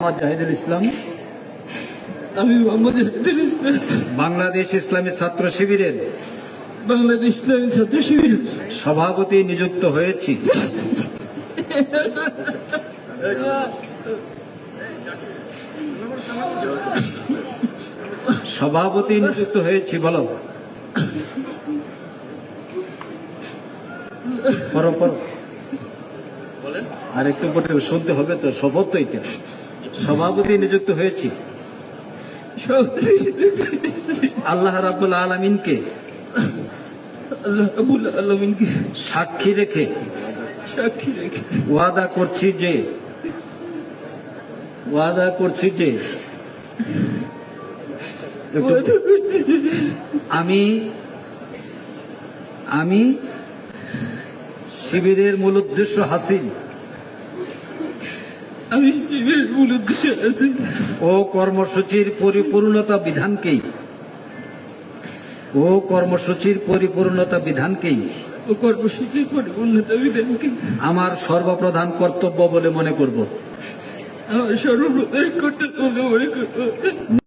মোহাম্মদ জাহিদুল ইসলাম। আমি মোহাম্মদ জাহিদুল ইসলাম। বাংলাদেশ ইসলামী ছাত্র শিবিরের বাংলাদেশ ইসলামী ছাত্র শিবির। সভাপতি নিযুক্ত হয়েছি। সভাপতি নিযুক্ত হয়েছি বলো। পরো পরো আর একটু পরে শুনতে হবে তো শপথ তো এটা। সভাপতি নিযুক্ত হয়েছি। আল্লাহ রাবুল আলমিনকে আল্লাহ আলমিনকে সাক্ষী রেখে সাক্ষী রেখে ওয়াদা করছি যে ওয়াদা করছি যে আমি আমি শিবিরের মূল উদ্দেশ্য হাসিল। আমি মূল উদ্দেশ্যে আছি। ও কর্মসূচির পরিপূর্ণতা বিধানকেই। ও কর্মসূচির পরিপূর্ণতা বিধানকেই। ও কর্মসূচির পরিপূর্ণতা বিধানকে আমার সর্বপ্রধান কর্তব্য বলে মনে করব। আমার সর্বপ্রধান কর্তব্য বলে মনে করব।